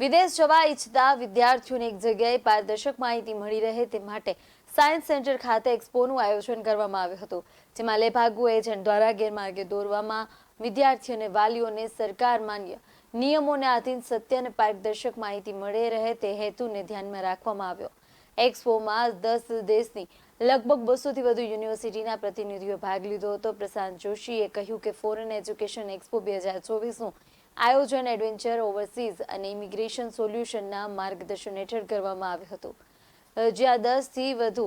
વિદેશ જવા ઈચ્છતા વિદ્યાર્થીઓને એક જગ્યાએ પારદર્શક માહિતી મળી રહે તે માટે સાયન્સ સેન્ટર ખાતે એક્સપોનું આયોજન કરવામાં આવ્યું હતું, જેમાં લેભાગુ એજન્ટ દ્વારા ગેરમાર્ગે દોરવામાં વિદ્યાર્થીઓ અને વાલીઓને સરકાર માન્ય નિયમોને આધીન સત્ય અને પારદર્શક માહિતી મળી રહે તે હેતુને ધ્યાનમાં રાખવામાં આવ્યો. એક્સપોમાં દસ દેશની લગભગ બસોથી વધુ યુનિવર્સિટીના પ્રતિનિધિઓ ભાગ લીધો હતો. પ્રશાંત જોશીએ કહ્યું કે ફોરેન એજ્યુકેશન એક્સપો બે હજાર ચોવીસનું આયોજન, એડવેન્ચર, ઓવરસીઝ અને ઇમિગ્રેશન સોલ્યુશનના માર્ગદર્શન હેઠળ કરવામાં આવ્યું હતું. જ્યાં દસથી વધુ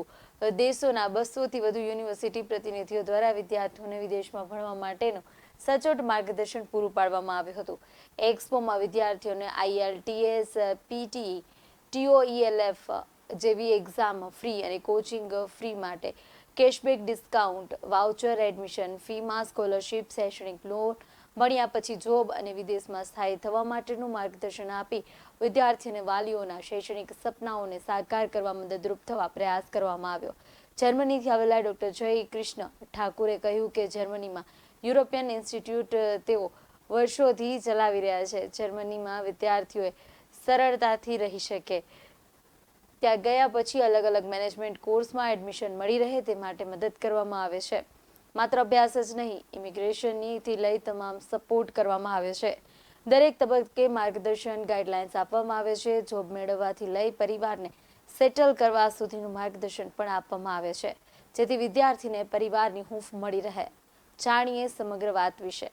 દેશોના બસોથી વધુ યુનિવર્સિટી પ્રતિનિધિઓ દ્વારા વિદ્યાર્થીઓને વિદેશમાં ભણવા માટેનું સચોટ માર્ગદર્શન પૂરું પાડવામાં આવ્યું હતું. એક્સપોમાં વિદ્યાર્થીઓને આઈએલટીએસ પીટી ટીઓઈએલએફ જેવી એક્ઝામ ફ્રી અને કોચિંગ ફ્રી માટે કેશબેક ડિસ્કાઉન્ટ, વાઉચર એડમિશન ફીમાં સ્કોલરશિપ શૈક્ષણિક લોન ભણ્યા પછી જોબ અને વિદેશમાં સ્થાયી થવા માટેનું માર્ગદર્શન આપી વિદ્યાર્થી અને વાલીઓના શૈક્ષણિક સપનાઓને સાકાર કરવા મદદરૂપ થવા પ્રયાસ કરવામાં આવ્યો. જર્મનીથી આવેલા ડોક્ટર જય કૃષ્ણ ઠાકુરે કહ્યું કે જર્મનીમાં યુરોપિયન ઇન્સ્ટિટ્યૂટ તેઓ વર્ષોથી ચલાવી રહ્યા છે. જર્મનીમાં વિદ્યાર્થીઓએ સરળતાથી રહી શકે. ત્યાં ગયા પછી અલગ અલગ મેનેજમેન્ટ કોર્સમાં એડમિશન મળી રહે તે માટે મદદ કરવામાં આવે છે. માત્ર અભ્યાસ જ નહીં ઇમિગ્રેશનનીથી લઈ તમામ સપોર્ટ કરવામાં આવે છે. દરેક તબક્કે માર્ગદર્શન ગાઈડલાઇન્સ આપવામાં આવે છે. જોબ મેળવવાથી લઈ પરિવારને સેટલ કરવા સુધીનું માર્ગદર્શન પણ આપવામાં આવે છે. જેથી વિદ્યાર્થીને પરિવારની હૂંફ મળી રહે. જાણીએ સમગ્ર વાત વિશે.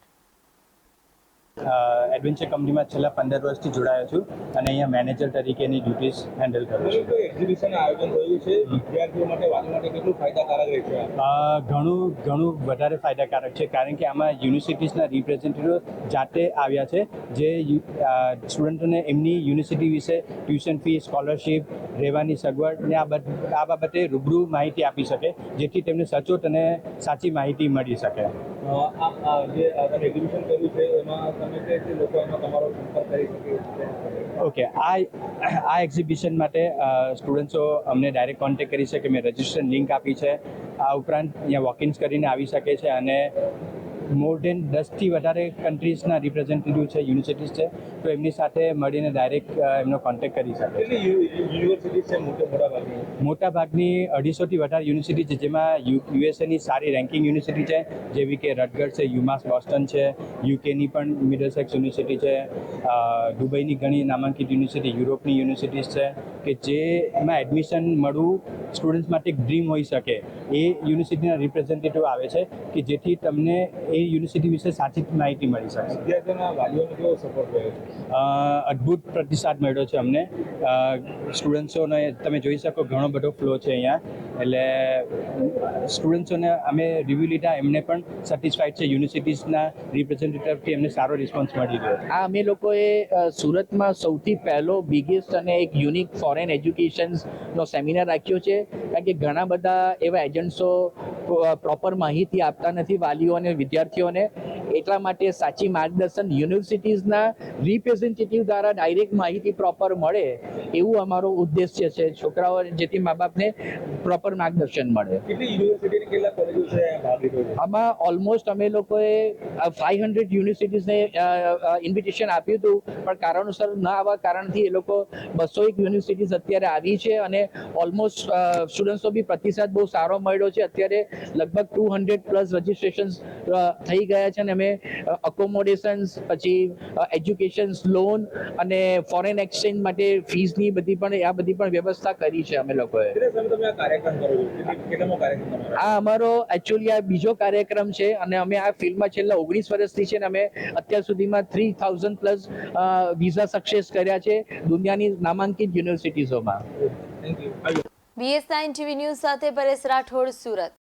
એડવેન્ચર કંપનીમાં છેલ્લા પંદર વર્ષથી જોડાયો છું અને અહીંયા મેનેજર તરીકેની ડ્યુટીઝ હેન્ડલ કરું છું. એક્ઝિબિશન આયોજન થયું છે. વિદ્યાર્થીઓ માટે વાલી માટે કેટલું ફાયદાકારક રહેશે? ઘણું ઘણું વધારે ફાયદાકારક છે કારણ કે આમાં યુનિવર્સિટીઝના રિપ્રેઝેન્ટેટિવ જાતે આવ્યા છે જે સ્ટુડન્ટોને એમની યુનિવર્સિટી વિશે ટ્યુશન ફી સ્કોલરશિપ રહેવાની સગવડ ને આ આ બાબતે રૂબરૂ માહિતી આપી શકે જેથી તેમને સચોટ અને સાચી માહિતી મળી શકે. ઓકે આ આ એક્ઝિબિશન માટે સ્ટુડન્ટ્સો અમને ડાયરેક્ટ કોન્ટેક્ટ કરી શકે. મેં રજિસ્ટ્રેશન લિંક આપી છે. આ ઉપરાંત અહીંયા વોકિંગ્સ કરીને આવી શકે છે અને મોર દેન દસથી વધારે કન્ટ્રીઝના રિપ્રેઝેન્ટેટિવ છે યુનિવર્સિટીઝ છે. તો એમની સાથે મળીને ડાયરેક્ટ એમનો કોન્ટેક્ટ કરી શકે. છે યુનિવર્સિટી છે મોટે મોટા ભાગની અઢીસોથી વધારે યુનિવર્સિટી છે જેમાં યુએસએની સારી રેન્કિંગ યુનિવર્સિટી છે જેવી કે રટગર છે યુમાસ બોસ્ટન છે યુકેની પણ મિડલસેક્સ યુનિવર્સિટી છે દુબઈની ઘણી નામાંકિત યુનિવર્સિટી યુરોપની યુનિવર્સિટીઝ છે કે જે એમાં એડમિશન મળવું સ્ટુડન્ટ્સ માટે એક ડ્રીમ હોઈ શકે. એ યુનિવર્સિટીના રિપ્રેઝેન્ટેટિવ આવે છે કે જેથી તમને એ યુનિવર્સિટી વિશે સાચી માહિતી મળી શકે. વિદ્યાર્થીઓના વાલીઓને કેવો સપોર્ટ રહ્યો છે અદ્ભુત પ્રતિસાદ મળ્યો છે અમને. સ્ટુડન્ટ્સોને તમે જોઈ શકો ઘણો બધો ફ્લો છે અહીંયા. એટલે સ્ટુડન્ટ્સોને અમે રિવ્યૂ લીધા, એમને પણ સેટિસ્ફાઈડ છે. યુનિવર્સિટીઝના રિપ્રેઝેન્ટેટિવથી એમને સારો રિસ્પોન્સ મળી ગયો. આ અમે લોકોએ સુરતમાં સૌથી પહેલો બિગેસ્ટ અને એક યુનિક ફોરેન એજ્યુકેશનનો સેમિનાર રાખ્યો છે. કારણ કે ઘણા બધા એવા એજન્ટ્સો પ્રોપર માહિતી આપતા નથી વાલીઓ અને વિદ્યાર્થીઓને. એટલા માટે સાચી માર્ગદર્શન યુનિવર્સિટીઝના રિપ્રેઝેન્ટેટિવ દ્વારા ડાયરેક્ટ માહિતી પ્રોપર મળે એવું અમારો ઉદ્દેશ્ય છે. છોકરાઓ જેથી મા બાપને પ્રોપર માર્ગદર્શન મળે. આમાં ઓલમોસ્ટ અમે લોકોએ ફાઈવ હંડ્રેડ યુનિવર્સિટીઝને ઇન્વિટેશન આપ્યું હતું. પણ કારણોસર ન આવવા કારણથી એ લોકો બસો એક યુનિવર્સિટીઝ અત્યારે આવી છે અને ઓલમોસ્ટ સ્ટુડન્ટ્સો બી પ્રતિસાદ બહુ સારો મળ્યો છે. અત્યારે લગભગ ટુ હંડ્રેડ પ્લસ રજીસ્ટ્રેશન થઈ ગયા છે અને અમે અકોમોડેશન્સ પછી એજ્યુકેશન્સ લોન અને ફોરેન એક્સચેન્જ માટે ફીસની બધી પણ આ બધી પણ વ્યવસ્થા કરી છે અમે લોકોએ. આ કાર્યક્રમ કરો છો? કેટલી- કેટલામો કાર્યક્રમ તમારો આ અમારો એકચ્યુઅલી આ બીજો કાર્યક્રમ છે અને અમે આ ફિલ્ડમાં છેલ્લા ઓગણીસ વર્ષથી છે ને અમે અત્યાર સુધીમાં three thousand plus visa success કર્યા છે દુનિયાની નામાંકિત યુનિવર્સિટીઝોમાં thank you BS nine TV news સાથે પરેશ રાઠોડ સુરત.